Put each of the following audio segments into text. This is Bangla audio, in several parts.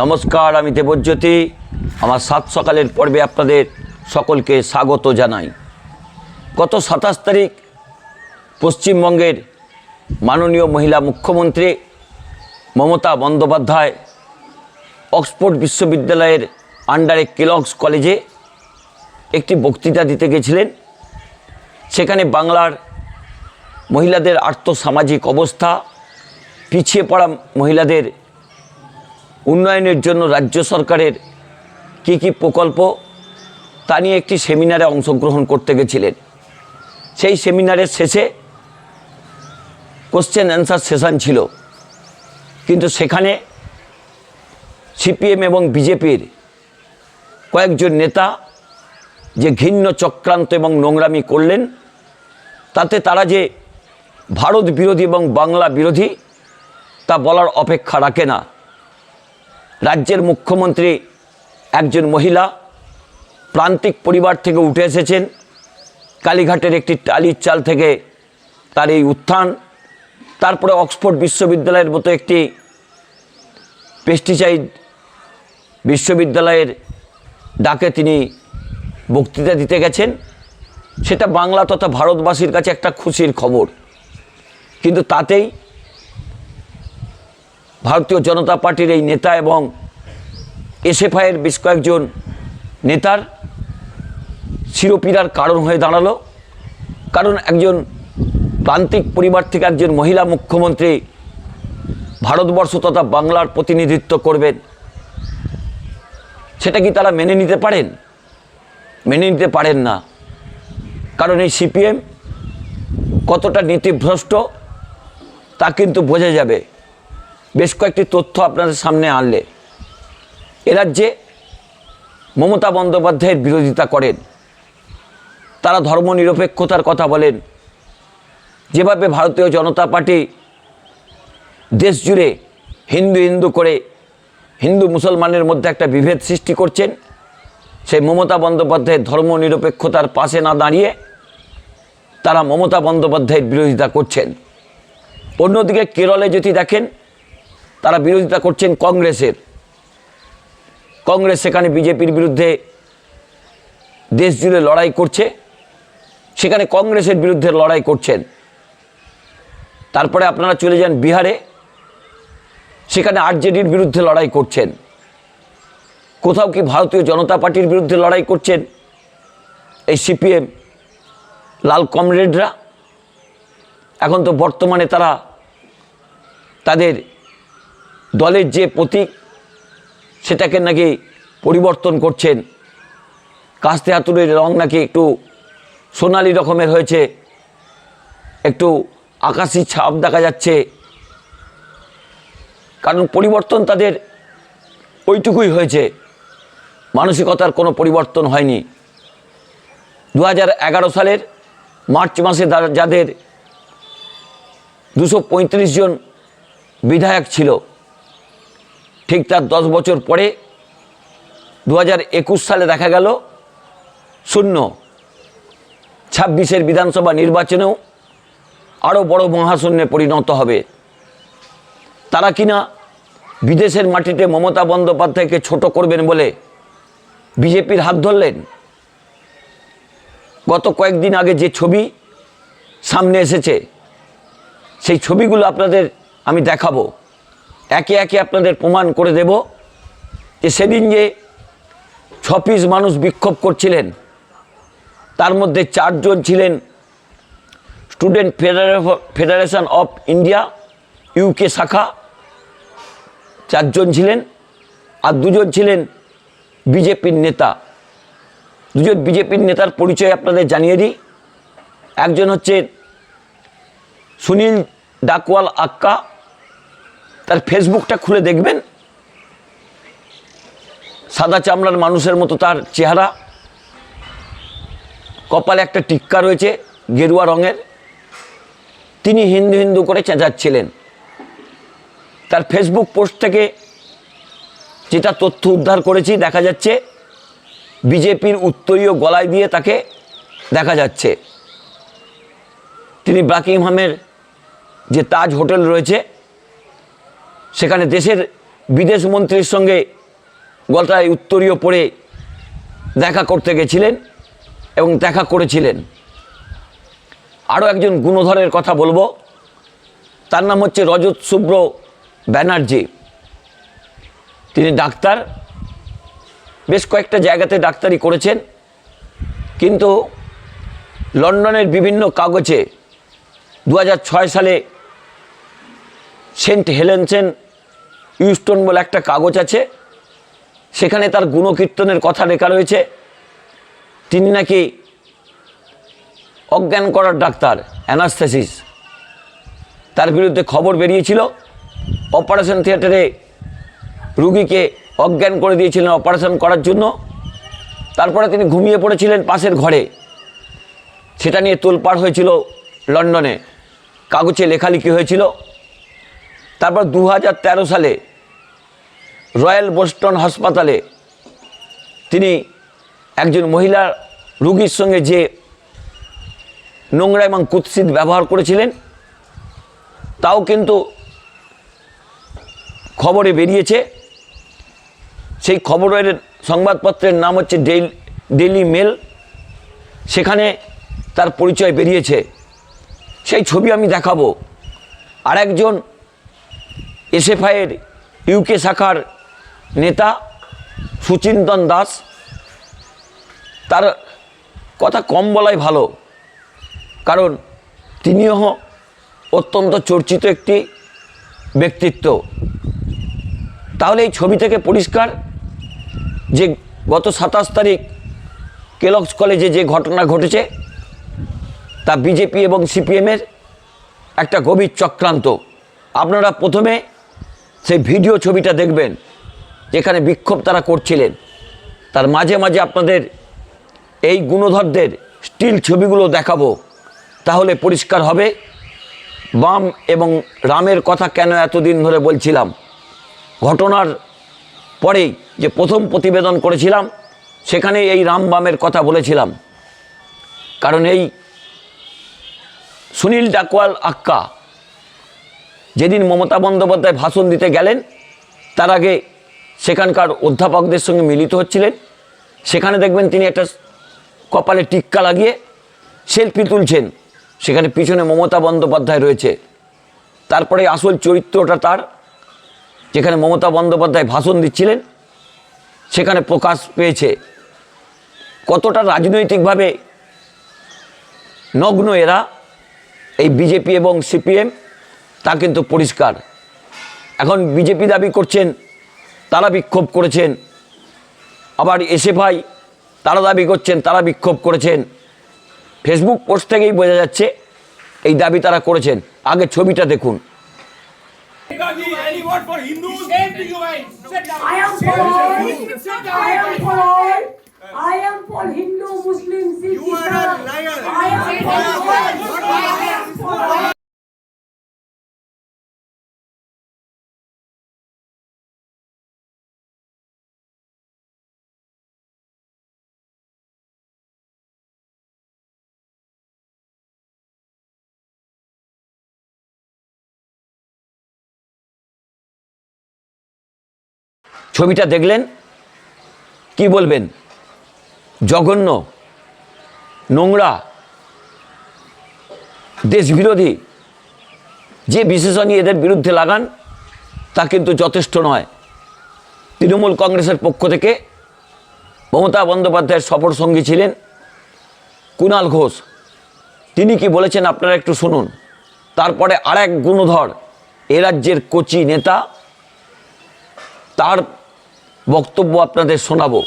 নমস্কার, আমি দেবজ্যোতি। আমার সাত সকালের পর্বে আপনাদের সকলকে স্বাগত জানাই। গত সাতাশ তারিখ পশ্চিমবঙ্গের মাননীয় মহিলা মুখ্যমন্ত্রী মমতা বন্দ্যোপাধ্যায় অক্সফোর্ড বিশ্ববিদ্যালয়ের আন্ডারে কেলগস কলেজে একটি বক্তৃতা দিতে গেছিলেন। সেখানে বাংলার মহিলাদের আর্থসামাজিক অবস্থা, পিছিয়ে পড়া মহিলাদের উন্নয়নের জন্য রাজ্য সরকারের কী কী প্রকল্প, তা নিয়ে একটি সেমিনারে অংশগ্রহণ করতে গেছিলেন। সেই সেমিনারের শেষে কোশ্চেন অ্যান্সার সেশন ছিল। কিন্তু সেখানে সিপিএম এবং বিজেপির কয়েকজন নেতা যে ঘৃণ্য চক্রান্ত এবং নোংরামি করলেন, তাতে তারা যে ভারত বিরোধী এবং বাংলা বিরোধী, তা বলার অপেক্ষা রাখে না। রাজ্যের মুখ্যমন্ত্রী একজন মহিলা প্রান্তিক পরিবার থেকে উঠে এসেছেন। কালীঘাটের একটি টালির চাল থেকে তার এই উত্থান, তারপরে অক্সফোর্ড বিশ্ববিদ্যালয়ের মতো একটি পেস্টিসাইড বিশ্ববিদ্যালয়ের ডাকে তিনি বক্তৃতা দিতে গেছেন। সেটা বাংলা তথা ভারতবাসীর কাছে একটা খুশির খবর। কিন্তু তাতেই ভারতীয় জনতা পার্টির এই নেতা এবং এসএফআইয়ের বেশ কয়েকজন নেতার শিরোপীড়ার কারণ হয়ে দাঁড়াল। কারণ একজন প্রান্তিক পরিবার থেকে একজন মহিলা মুখ্যমন্ত্রী ভারতবর্ষ তথা বাংলার প্রতিনিধিত্ব করবেন, সেটা কি তারা মেনে নিতে পারেন? মেনে নিতে পারেন না। কারণ এই সিপিএম কতটা নীতিভ্রষ্ট তা কিন্তু বোঝা যাবে। কয়েকটি তথ্য আপনাদের সামনে আনলে। রাজ্যে মমতা বন্দ্যোপাধ্যায়ের বিরোধিতা করেন। তারা ধর্মনিরপেক্ষতার কথা বলেন। যেভাবে ভারতীয় জনতা পার্টি দেশ জুড়ে হিন্দু হিন্দু করে হিন্দু মুসলমানের মধ্যে একটা বিভেদ সৃষ্টি করছেন, সেই মমতা বন্দ্যোপাধ্যায়ের ধর্মনিরপেক্ষতার পাশে না দাঁড়িয়ে তারা মমতা বন্দ্যোপাধ্যায়ের বিরোধিতা করছেন। অন্যদিকে কেরলে যদি দেখেন তারা বিরোধিতা করছেন কংগ্রেসের। কংগ্রেস সেখানে বিজেপির বিরুদ্ধে দেশ জুড়ে লড়াই করছে, সেখানে কংগ্রেসের বিরুদ্ধে লড়াই করছেন। তারপরে আপনারা চলে যান বিহারে, সেখানে আরজেডির বিরুদ্ধে লড়াই করছেন। কোথাও কি ভারতীয় জনতা পার্টির বিরুদ্ধে লড়াই করছেন এই সিপিএম লাল কমরেডরা? এখন তো বর্তমানে তারা তাদের দলের যে প্রতীক, সেটাকে নাকি পরিবর্তন করছেন। কাস্তে হাতুড়ের রং নাকি একটু সোনালি রকমের হয়েছে। একটু আকাশি ছাপ দেখা যাচ্ছে। কারণ পরিবর্তন তাদের ওইটুকুই হয়েছে। মানসিকতার কোনো পরিবর্তন হয়নি। দু হাজার এগারো সালের মার্চ মাসে যাদের দুশো জন বিধায়ক ছিল ঠিক তার দশ বছর পরে দু হাজার একুশ সালে দেখা গেল শূন্য। ছাব্বিশের বিধানসভা নির্বাচনেও আরও বড় মহাশূন্যে পরিণত হবে। তারা কিনা বিদেশের মাটিতে মমতা বন্দ্যোপাধ্যায়কে ছোট করবেন বলে বিজেপির হাত ধরলেন? গত কয়েকদিন আগে যে ছবি সামনে এসেছে, সেই ছবিগুলো আপনাদের আমি দেখাবো। একে একে আপনাদের প্রমাণ করে দেব যে সেদিন যে ছ পিস মানুষ বিক্ষোভ করছিলেন, তার মধ্যে চারজন ছিলেন student federation of India, UK শাখা, চারজন ছিলেন আর দুজন ছিলেন বিজেপির নেতা। দুজন বিজেপির নেতার পরিচয় আপনাদের জানিয়ে দিই। একজন হচ্ছে সুনীল ডাকওয়াল আক্কা তার ফেসবুকটা খুলে দেখবেন। সাদা চামড়ার মানুষের মতো তার চেহারা। কপালে একটা টিক্কা রয়েছে গেরুয়া রঙের। তিনি হিন্দু হিন্দু করে চেঁচাচ্ছিলেন। তার ফেসবুক পোস্ট থেকে যেটা তথ্য উদ্ধার করেছি, দেখা যাচ্ছে বিজেপির উত্তরীয় গলায় দিয়ে তাকে দেখা যাচ্ছে। তিনি বাকিংহামের যে তাজ হোটেল রয়েছে সেখানে দেশের বিদেশ মন্ত্রীর সঙ্গে গলায় উত্তরীয় পড়ে দেখা করতে গেছিলেন এবং দেখা করেছিলেন। আরও একজন গুণধরের কথা বলব। তার নাম হচ্ছে রজত শুভ্র ব্যানার্জি। তিনি ডাক্তার। বেশ কয়েকটা জায়গাতে ডাক্তারি করেছেন। কিন্তু লন্ডনের বিভিন্ন কাগজে দু হাজার ছয় সালে সেন্ট হেলেনসেন ইউস্টন বলে একটা কাগজ আছে, সেখানে তার গুণকীর্তনের কথা লেখা রয়েছে। তিনি নাকি অজ্ঞান করার ডাক্তার, অ্যানাস্থেসিস। তার বিরুদ্ধে খবর বেরিয়েছিল, অপারেশন থিয়েটারে রুগীকে অজ্ঞান করে দিয়েছিলেন অপারেশন করার জন্য। তারপরে তিনি ঘুমিয়ে পড়েছিলেন পাশের ঘরে। সেটা নিয়ে তোলপাড় হয়েছিল লন্ডনে। কাগজে লেখালেখি হয়েছিল। তারপর দু হাজার তেরো সালে রয়্যাল বোস্টন হাসপাতালে তিনি একজন মহিলা রুগীর সঙ্গে যে নোংরা এবং কুৎসিত ব্যবহার করেছিলেন, তাও কিন্তু খবরে বেরিয়েছে। সেই খবরের সংবাদপত্রের নাম হচ্ছে ডেইল মেল। সেখানে তার পরিচয় বেরিয়েছে। সেই ছবি আমি দেখাবো। আর একজন এসএফআইয়ের ইউকে শাখার নেতা সুচিন্তন দাস, তার কথা কম বলাই ভালো, কারণ তিনিও অত্যন্ত চর্চিত একটি ব্যক্তিত্ব। তাহলে এই ছবি থেকে পরিষ্কার যে গত সাতাশ তারিখ কেলক্স কলেজে যে ঘটনা ঘটেছে, তা বিজেপি এবং সিপিএমের একটা গভীর চক্রান্ত। আপনারা প্রথমে সেই ভিডিও ছবিটা দেখবেন। যেখানে বিক্ষোভ তারা করছিলেন। তার মাঝে মাঝে আপনাদের এই গুণধরদের স্টিল ছবিগুলো দেখাবো। তাহলে পরিষ্কার হবে। বাম এবং রামের কথা কেন এতদিন ধরে বলছিলাম? ঘটনার পরেই যে প্রথম প্রতিবেদন করেছিলাম সেখানে এই রাম বামের কথা বলেছিলাম। কারণ এই সুনীল ডাকওয়াল আক্কা যেদিন মমতা বন্দ্যোপাধ্যায় ভাষণ দিতে গেলেন, তার আগে সেখানকার অধ্যাপকদের সঙ্গে মিলিত হচ্ছিলেন। সেখানে দেখবেন তিনি একটা কপালে টিক্কা লাগিয়ে সেলফি তুলছেন। সেখানে পিছনে মমতা বন্দ্যোপাধ্যায় রয়েছে। তারপরে আসল চরিত্রটা তার, যেখানে মমতা বন্দ্যোপাধ্যায় ভাষণ দিচ্ছিলেন, সেখানে প্রকাশ পেয়েছে। কতটা রাজনৈতিকভাবে নগ্ন এরা, এই বিজেপি এবং সিপিএম, তা কিন্তু পরিষ্কার। এখন বিজেপি দাবি করছেন তারা বিক্ষোভ করেছেন। আবার এসে ভাই তারা দাবি করছেন, তারা বিক্ষোভ করেছেন। ফেসবুক পোস্ট থেকেই বোঝা যাচ্ছে, এই দাবি তারা করেছেন। আগে ছবিটা দেখুন। ছবিটা দেখলেন? কি বলবেন? জঘন্য, নোংরা, দেশবিরোধী, যে বিশেষণই এদের বিরুদ্ধে লাগান, তা কিন্তু যথেষ্ট নয়। তৃণমূল কংগ্রেসের পক্ষ থেকে মমতা বন্দ্যোপাধ্যায়ের সফর সঙ্গী ছিলেন কুণাল ঘোষ। তিনি কি বলেছেন আপনারা একটু শুনুন। তারপরে আর এক গুণধর, এ রাজ্যের কোচি নেতা, তার বক্তব্য আপনাদের শোনাবো।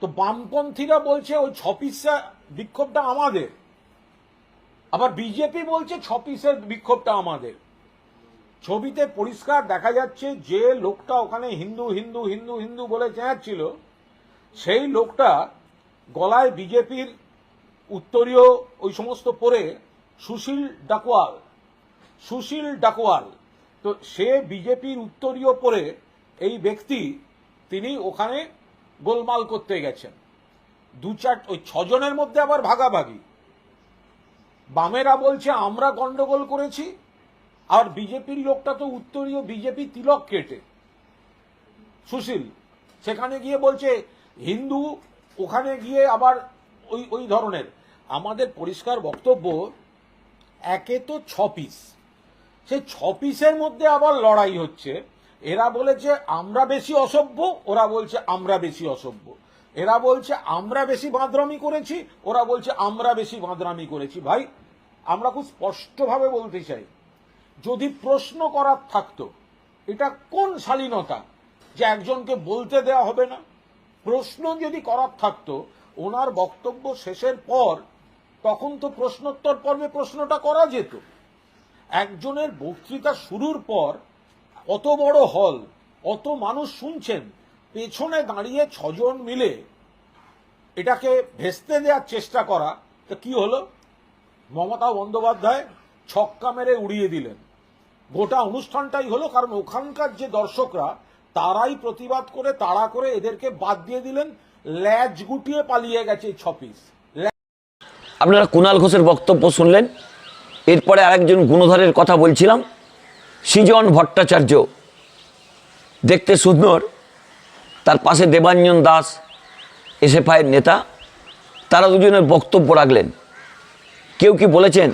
তো বামপন্থীরা বলছে ওই ছ পিসা বিক্ষোভটা আমাদের। আবার বিজেপি বলছে ছ পিসের বিক্ষোভটা আমাদের। ছবিতে পরিষ্কার দেখা যাচ্ছে যে লোকটা ওখানে হিন্দু হিন্দু হিন্দু হিন্দু বলে চেঁচাচ্ছিল, সেই লোকটা গলায় বিজেপির উত্তরীয় ওই সমস্ত পরে সুশীল ডাকওয়াল সুশীল ডাকওয়াল তো সে বিজেপির উত্তরীয় পরে এই ব্যক্তি তিনি ওখানে গোলমাল করতে গেছেন। দু চার, ওই ছজনের মধ্যে আবার ভাগাভাগি। বামেরা বলছে, আমরা গন্ডগোল করেছি আর বিজেপির লোকটা তো উত্তরীয় বিজেপি তিলক কেটে। সুশীল সেখানে গিয়ে বলছে, হিন্দু ওখানে গিয়ে আবার ওই ওই ধরনের। আমাদের পরিষ্কার বক্তব্য, একে তো ছ পিস। সেই ছ পিসের মধ্যে আবার লড়াই হচ্ছে। এরা বলেছে, আমরা বেশি অসভ্য। ওরা বলছে, আমরা বেশি অসভ্য। এরা বলছে, আমরা বেশি বাঁদরামি করেছি। ওরা বলছে, আমরা বেশি বাঁদরামি করেছি। ভাই, আমরা খুব স্পষ্টভাবে বলতে চাই, যদি প্রশ্ন করার থাকতো, এটা কোন শালীনতা যে একজনকে বলতে দেয়া হবে না? প্রশ্ন যদি করার থাকতো, ওনার বক্তব্য শেষের পর তখন তো প্রশ্নোত্তর পর্বে প্রশ্নটা করা যেত। একজনের বক্তৃতা শুরুর পর অত বড় হল, অত মানুষ শুনছেন, পেছনে দাঁড়িয়ে ছজন মিলে এটাকে ভেস্তে দেওয়ার চেষ্টা করা, তো কি হলো? মমতা বন্দ্যোপাধ্যায় ছক্কা মেরে উড়িয়ে দিলেন। গোটা অনুষ্ঠানটাই হলো, কারণ ওখানকার যে দর্শকরা, তারাই প্রতিবাদ করে, তাড়া করে এদেরকে বাদ দিয়ে দিলেন, ল্যাজ গুটিয়ে পালিয়ে গেছে ছপিস। আপনারা কুণাল ঘোষের বক্তব্য শুনলেন, এরপরে আরেকজন গুণধরের কথা বলছিলাম। সৃজন ভট্টাচার্য। দেখতে সুন্দর। তার পাশে দেবাঞ্জন দাস, এসএফআইয়ের নেতা। তারা দুজনের বক্তব্য রাখলেন। কেউ কি বলেছেন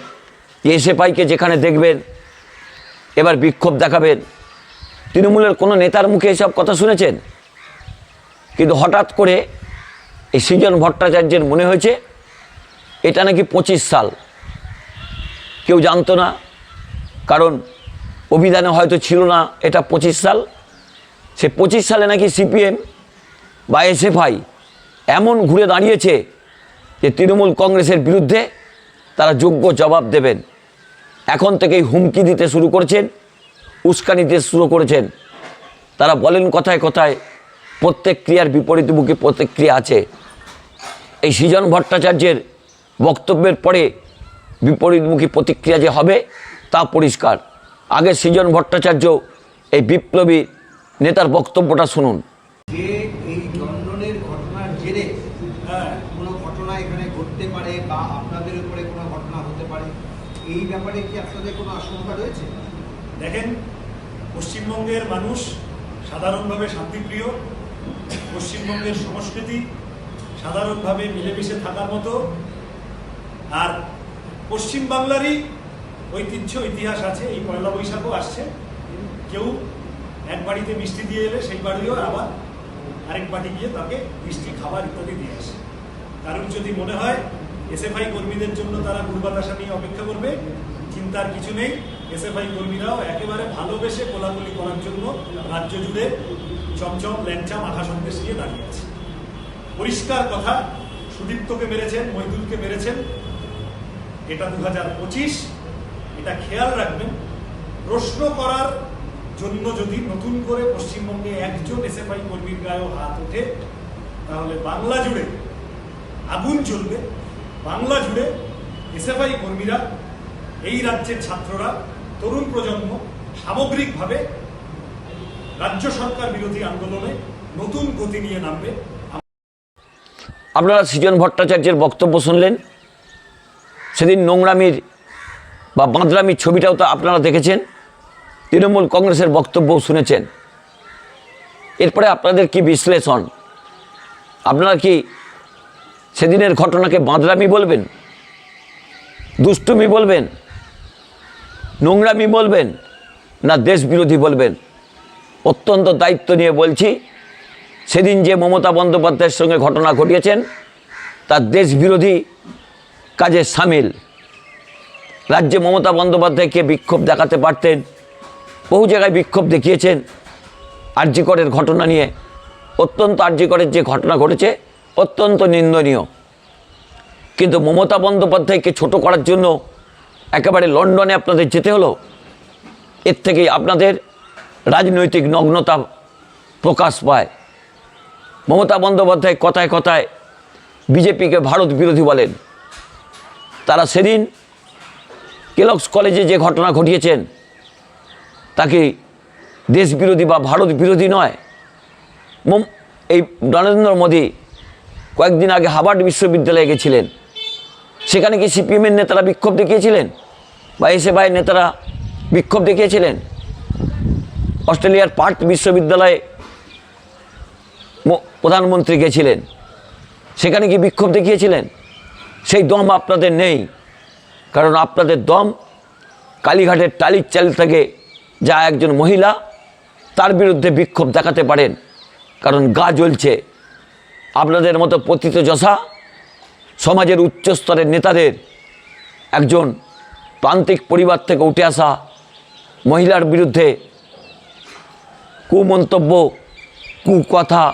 যে এসএফআইকে যেখানে দেখবেন, এবার বিক্ষোভ দেখাবেন? তৃণমূলের কোনো নেতার মুখে এসব কথা শুনেছেন? কিন্তু হঠাৎ করে এই সৃজন ভট্টাচার্যের মনে হয়েছে, এটা নাকি পঁচিশ সাল। কেউ জানতো না, কারণ অভিধানে হয়তো ছিল না, এটা পঁচিশ সাল। সে পঁচিশ সালে নাকি সিপিএম বা এসএফআই এমন ঘুরে দাঁড়িয়েছে যে তৃণমূল কংগ্রেসের বিরুদ্ধে তারা যোগ্য জবাব দেবেন। এখন থেকেই হুমকি দিতে শুরু করেছেন, উস্কানি দিতে শুরু করেছেন। তারা বলেন কথায় কথায়, প্রত্যেক ক্রিয়ার বিপরীতমুখী প্রতিক্রিয়া আছে। এই সৃজন ভট্টাচার্যের বক্তব্যের পরে বিপরীতমুখী প্রতিক্রিয়া যে হবে তা পরিষ্কার। আগে সৃজন ভট্টাচার্য এই বিপ্লবী নেতার বক্তব্যটা শুনুন। যে এই লন্ডনের ঘটনার জেরে কোনো ঘটনা এখানে ঘটতে পারে বা আপনাদের উপরে কোনো ঘটনা হতে পারে এই ব্যাপারে কি আপনাদের কোনো আশঙ্কা রয়েছে? দেখেন পশ্চিমবঙ্গের মানুষ সাধারণভাবে শান্তিপ্রিয় পশ্চিমবঙ্গের সংস্কৃতি সাধারণভাবে মিলেমিশে থাকার মতো আর পশ্চিমবাংলারই ঐতিহ্য, ইতিহাস আছে, এই পয়লা বৈশাখও আসছে। কেউ এক বাড়িতে মিষ্টি দিয়ে এলে সেই বাড়িও আবার আরেক বাড়ি গিয়ে তাকে মিষ্টি খাবার ইত্যাদি দিয়ে আসে। কারণ যদি মনে হয় এসএফআই কর্মীদের জন্য তারা গুরবাতাসা নিয়ে অপেক্ষা করবে, চিন্তার কিছু নেই। এসএফআই কর্মীরাও একেবারে ভালোবেসে কোলাকুলি করার জন্য রাজ্য জুড়ে চমচম, ল্যাংচা, মাথা সন্দেশ নিয়ে দাঁড়িয়ে আছে। পরিষ্কার কথা, সুদীপ্তকে মেরেছেন, মৈদুলকে মেরেছেন। এটা দু হাজার পঁচিশ। এটা খেয়াল রাখবেন, প্রশ্ন করার জন্য যদি নতুন করে পশ্চিমবঙ্গে একজন এসএফআই কর্মীর গায়েও হাত ওঠে, তাহলে বাংলা জুড়ে আগুন জ্বলবে। বাংলা জুড়ে এসএফআই কর্মীরা, এই রাজ্যের ছাত্ররা, তরুণ প্রজন্ম সামগ্রিকভাবে রাজ্য সরকার বিরোধী আন্দোলনে নতুন গতি নিয়ে নামবে। আপনারা সৃজন ভট্টাচার্যের বক্তব্য শুনলেন। সেদিন নোংরামির বা বাঁদরামির ছবিটাও তো আপনারা দেখেছেন, তৃণমূল কংগ্রেসের বক্তব্য শুনেছেন। এরপরে আপনাদের কি বিশ্লেষণ? আপনারা কি সেদিনের ঘটনাকে বাঁদরামি বলবেন? দুষ্টুমি বলবেন? নোংরামি বলবেন? না দেশ বিরোধী বলবেন? অত্যন্ত দায়িত্ব নিয়ে বলছি, সেদিন যে মমতা বন্দ্যোপাধ্যায়ের সঙ্গে ঘটনা ঘটিয়েছেন তার দেশ বিরোধী কাজে সামিল। রাজ্যে মমতা বন্দ্যোপাধ্যায়কে বিক্ষোভ দেখাতে পারতেন? বহু জায়গায় বিক্ষোভ দেখিয়েছেন আরজিকরের ঘটনা নিয়ে। অত্যন্ত আরজিকরের যে ঘটনা ঘটেছে, অত্যন্ত নিন্দনীয়। কিন্তু মমতা বন্দ্যোপাধ্যায়কে ছোট করার জন্য একেবারে লন্ডনে আপনাদের যেতে হলো? এর থেকেই আপনাদের রাজনৈতিক নগ্নতা প্রকাশ পায়। মমতা বন্দ্যোপাধ্যায় কথায় কথায় বিজেপিকে ভারত বিরোধী বলেন। তারা সেদিন কেলক্স কলেজে যে ঘটনা ঘটিয়েছেন তাকে দেশ বিরোধী বা ভারত বিরোধী নয় এই নরেন্দ্র মোদী কয়েকদিন আগে হার্ভার্ড বিশ্ববিদ্যালয়ে গেছিলেন। সেখানে কি সিপিএমের নেতারা বিক্ষোভ দেখিয়েছিলেন? বা এসএফআইয়ের নেতারা বিক্ষোভ দেখিয়েছিলেন? অস্ট্রেলিয়ার পার্ট বিশ্ববিদ্যালয়ে প্রধানমন্ত্রী গেছিলেন। সেখানে কি বিক্ষোভ দেখিয়েছিলেন? সেই দম আপনাদের নেই। কারণ আপনাদের দম কালীঘাটের টালির চাল থেকে যা একজন মহিলা, তার বিরুদ্ধে বিক্ষোভ দেখাতে পারেন। কারণ গা জ্বলছে। আপনাদের মতো পতিত যশা সমাজের উচ্চস্তরের নেতাদের একজন প্রান্তিক পরিবার থেকে উঠে আসা মহিলার বিরুদ্ধে কুমন্তব্য, কুকথা,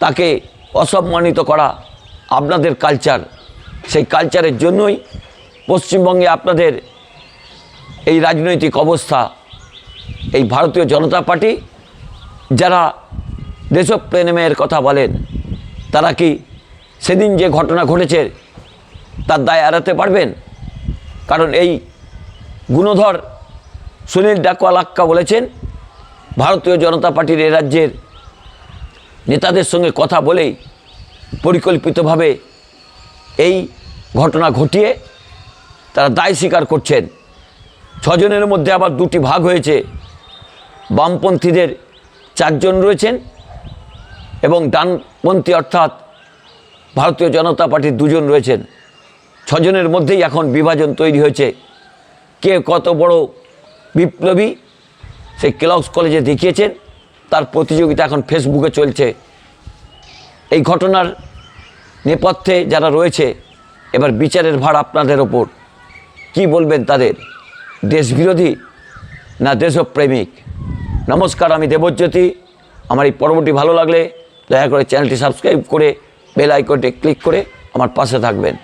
তাকে অসম্মানিত করা আপনাদের কালচার সেই কালচারের জন্যই পশ্চিমবঙ্গে আপনাদের এই রাজনৈতিক অবস্থা, এই ভারতীয় জনতা পার্টি, যারা দেশপ্রেমের কথা বলেন, তারা কি সেদিন যে ঘটনা ঘটেছে তার দায় এড়াতে পারবেন? কারণ এই গুণধর সুনীল ডাকওয়ালাক্কা বলেছেন, ভারতীয় জনতা পার্টির এ রাজ্যের নেতাদের সঙ্গে কথা বলেই পরিকল্পিতভাবে এই ঘটনা ঘটিয়ে তারা দায় স্বীকার করছেন। ছজনের মধ্যে আবার দুটি ভাগ হয়েছে। বামপন্থীদের চারজন রয়েছেন এবং ডানপন্থী অর্থাৎ ভারতীয় জনতা পার্টির দুজন রয়েছেন। ছজনের মধ্যেই এখন বিভাজন তৈরি হয়েছে। কে কত বড় বিপ্লবী সেই ক্লক্স কলেজে দেখিয়েছেন। তার প্রতিযোগিতা এখন ফেসবুকে চলছে। এই ঘটনার নেপথ্যে যারা রয়েছে, এবার বিচারের ভার আপনাদের ওপর। কি বলবেন তাদের? দেশবিরোধী না দেশপ্রেমিক? নমস্কার, আমি দেবজ্যোতি। আমার এই পর্বটি ভালো লাগলে দয়া করে চ্যানেলটি সাবস্ক্রাইব করে বেল আইকনটি ক্লিক করে আমার পাশে থাকবেন।